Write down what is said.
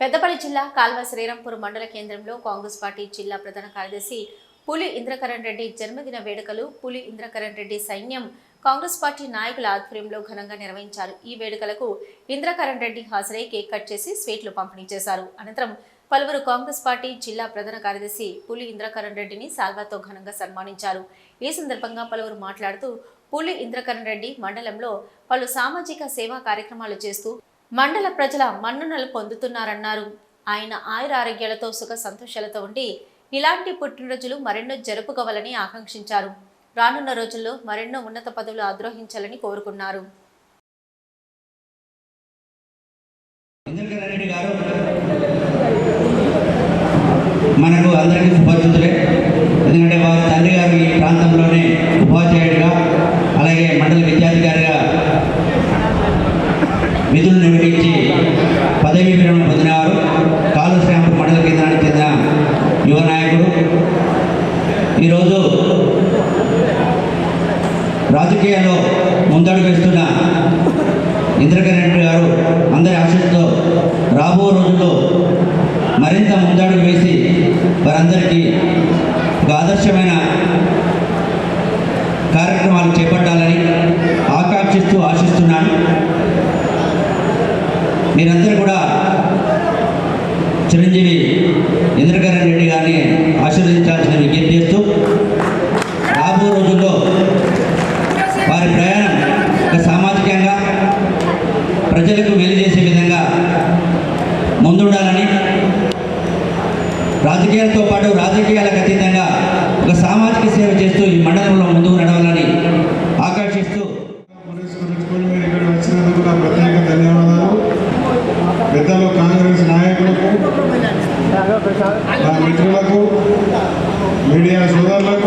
పెద్దపల్లి జిల్లా కాల్వ శ్రీరంపూర్ మండల కేంద్రంలో కాంగ్రెస్ పార్టీ జిల్లా ప్రధాన కార్యదర్శి పులి ఇంద్రకరణ్ రెడ్డి జన్మదిన వేడుకలు పులి ఇంద్రకరణ్ రెడ్డి సైన్యం కాంగ్రెస్ పార్టీ నాయకుల ఆధ్వర్యంలో ఘనంగా నిర్వహించారు. ఈ వేడుకలకు ఇంద్రకరణ్ రెడ్డి హాజరై కేక్ కట్ చేసి స్వీట్లు పంపిణీ చేశారు. అనంతరం పలువురు కాంగ్రెస్ పార్టీ జిల్లా ప్రధాన కార్యదర్శి పులి ఇంద్రకరణ్ రెడ్డిని సాల్వాతో ఘనంగా సన్మానించారు. ఈ సందర్భంగా పలువురు మాట్లాడుతూ పులి ఇంద్రకరణ్ రెడ్డి మండలంలో పలు సామాజిక సేవా కార్యక్రమాలు చేస్తూ మండల ప్రజల మన్ననలు పొందుతున్నారన్నారు. ఆయన ఆయురారోగ్యాలతో సుఖ సంతోషాలతో ఉండి ఇలాంటి పుట్టినరోజులు మరెన్నో జరుపుకోవాలని ఆకాంక్షించారు. రానున్న రోజుల్లో మరెన్నో ఉన్నత పదవులు ఆద్రోహించాలని కోరుకున్నారు. మనకు అందరికీ సుపరిచితులే ఎందుకంటే వారి తండ్రి గారు ఈ ప్రాంతంలోనే ఉపాధ్యాయుడిగా అలాగే మండల విధులు నిర్వహించి పదవీ విరమణ పొందినవారు కాలు మండల కేంద్రానికి చెందిన యువ నాయకుడు. ఈరోజు రాజకీయాల్లో ముందడుగు వేస్తున్న ఇంద్రకరణ్ రెడ్డి గారు అందరి ఆశీస్సుతో రాబో రోజుల్లో మరింత ముందడుగు వేసి వారందరికీ ఒక ఆదర్శమైన కార్యక్రమాలు చేపట్టాలని మీరందరూ కూడా చిరంజీవి ఇంద్రకరణ్ రెడ్డి గారిని ఆశీర్వదించాల్సిన విజ్ఞప్తి చేస్తూ రాబో రోజుల్లో వారి ప్రయాణం ఒక సామాజికంగా ప్రజలకు వెలిచేసే చేసే విధంగా ముందుండాలని రాజకీయాలతో పాటు Quería saludarla.